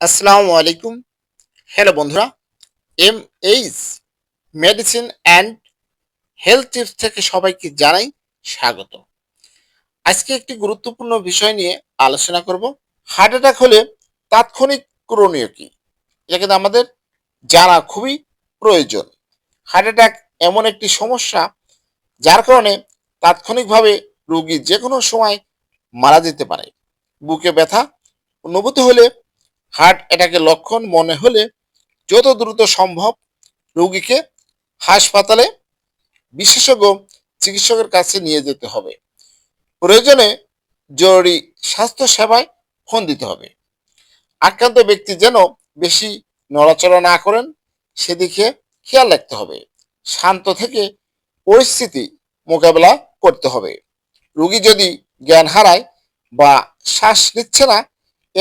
আসসালামু আলাইকুম। হ্যালো বন্ধুরা M H medicine and health tips থেকে সবাইকে জানাই স্বাগত। আজকে একটি গুরুত্বপূর্ণ বিষয় নিয়ে আলোচনা করব। হার্ট অ্যাটাক হলে তাৎক্ষণিক করণীয় কি? এটা কিন্তু আমাদের জানা খুবই প্রয়োজন। হার্ট অ্যাটাক এমন একটি সমস্যা যার কারণে তাৎক্ষণিকভাবে রোগী যে কোনো সময় মারা যেতে পারে। বুকে ব্যথা, অনুভূত হলে হার্ট অ্যাটাকের লক্ষণ মনে হলে যত দ্রুত সম্ভব রোগীকে হাসপাতালে বিশেষজ্ঞ চিকিৎসকের কাছে নিয়ে যেতে হবে। প্রয়োজনে জরুরি স্বাস্থ্য সেবায় ফোন দিতে হবে। আক্রান্ত ব্যক্তি যেন বেশি নড়াচড়া না করেন, সেদিকে খেয়াল রাখতে হবে। শান্ত থেকে পরিস্থিতি মোকাবেলা করতে হবে। রোগী যদি জ্ঞান হারায় বা শ্বাস নিচ্ছে না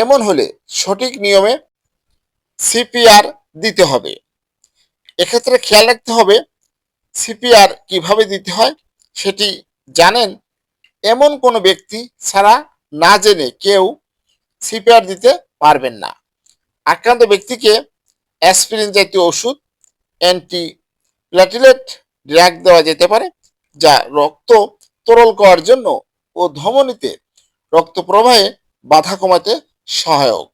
এমন হলে সঠিক নিয়মে সিপিআর দিতে হবে। এক্ষেত্রে খেয়াল রাখতে হবে সিপিআর কীভাবে দিতে হয় সেটি জানেন এমন কোনো ব্যক্তি ছাড়া না জেনে কেউ সিপিআর দিতে পারবেন না। আক্রান্ত ব্যক্তিকে অ্যাসপিরিন জাতীয় ওষুধ অ্যান্টি প্ল্যাটিলেট ড্রাগ দেওয়া যেতে পারে, যা রক্ত তরল করার জন্য ও ধমনীতে রক্ত প্রবাহে বাধা কমাতে সহায়ক।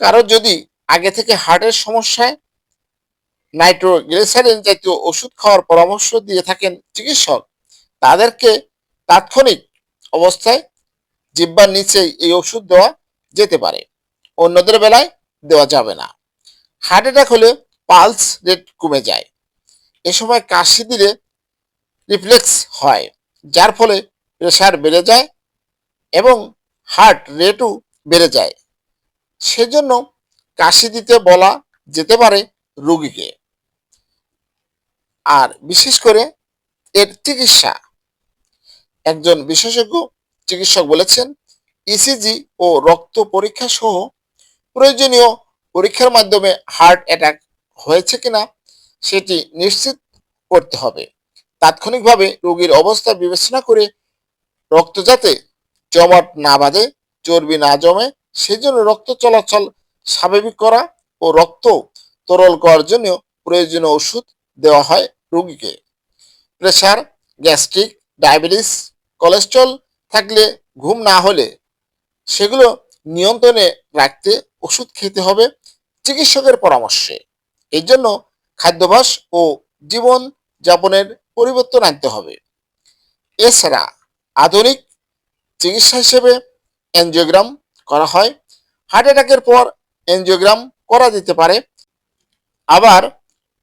কারও যদি আগে থেকে হার্টের সমস্যায় নাইট্রোগ্লিসারিন জাতীয় ওষুধ খাওয়ার পরামর্শ দিয়ে থাকেন চিকিৎসক, তাদেরকে তাৎক্ষণিক অবস্থায় জিব্বার নিচেই এই ওষুধ দেওয়া যেতে পারে। অন্যদের বেলায় দেওয়া যাবে না। হার্ট অ্যাটাক হলে পালস রেট কমে যায়। এ সময় কাশি দিলে রিফ্লেক্স হয়, যার ফলে প্রেশার বেড়ে যায় এবং হার্ট রেটও বেড়ে যায়। সেজন্য কাশি দিতে বলা যেতে পারে রোগীকে। আর বিশেষ করে এর চিকিৎসা। একজন বিশেষজ্ঞ চিকিৎসক বলেছেন ইসিজি ও রক্ত পরীক্ষা সহ প্রয়োজনীয় পরীক্ষার মাধ্যমে হার্ট অ্যাটাক হয়েছে কিনা সেটি নিশ্চিত করতে হবে। তাৎক্ষণিকভাবে রোগীর অবস্থা বিবেচনা করে রক্ত যাতে জমাট না বাঁধে, চর্বি না জমে, সেজন্য রক্ত চলাচল স্বাভাবিক করা ও রক্ত তরল করার জন্য প্রয়োজনীয় ওষুধ দেওয়া হয় রোগীকে। প্রেশার, গ্যাস্ট্রিক, ডায়াবেটিস, কোলেস্ট্রল থাকলে ঘুম না হলে সেগুলো নিয়ন্ত্রণে রাখতে ওষুধ খেতে হবে চিকিৎসকের পরামর্শে। এর জন্য খাদ্যাভ্যাস ও জীবন যাপনের পরিবর্তন আনতে হবে। এছাড়া আধুনিক চিকিৎসা হিসেবে এনজিওগ্রাম করা হয়। হার্ট অ্যাটাকের পর এনজিওগ্রাম করা যেতে পারে। আবার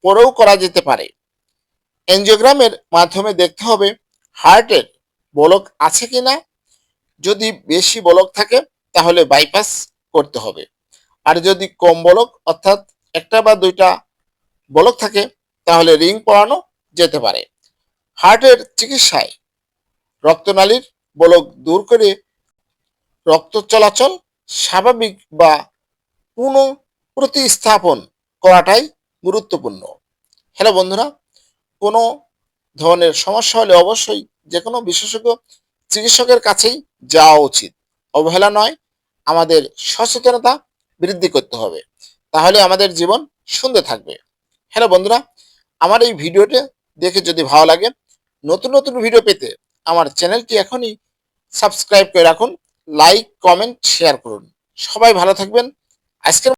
পরেও করা যেতে পারে। এনজিওগ্রামের মাধ্যমে দেখতে হবে হার্টের বলক আছে কি না যদি বেশি বলক থাকে, তাহলে বাইপাস করতে হবে। আর যদি কম বলক, অর্থাৎ একটা বা দুইটা বলক থাকে, তাহলে রিং পরানো যেতে পারে। হার্টের চিকিৎসায় রক্তনালীর বলক দূর করে রক্ত চলাচল স্বাভাবিক বা পুনঃ প্রতিস্থাপন করাটাই গুরুত্বপূর্ণ। হ্যালো বন্ধুরা, কোনো ধরনের সমস্যা হলে অবশ্যই যে কোনো বিশেষজ্ঞ চিকিৎসকের কাছেই যাওয়া উচিত। অবহেলা নয়, আমাদের সচেতনতা বৃদ্ধি করতে হবে। তাহলে আমাদের জীবন সুন্দর থাকবে। হ্যালো বন্ধুরা, আমার এই ভিডিওটা দেখে যদি ভালো লাগে, নতুন নতুন ভিডিও পেতে আমার চ্যানেলটি এখনই সাবস্ক্রাইব করে রাখুন লাইক কমেন্ট শেয়ার করুন। সবাই ভালো থাকবেন। আজকের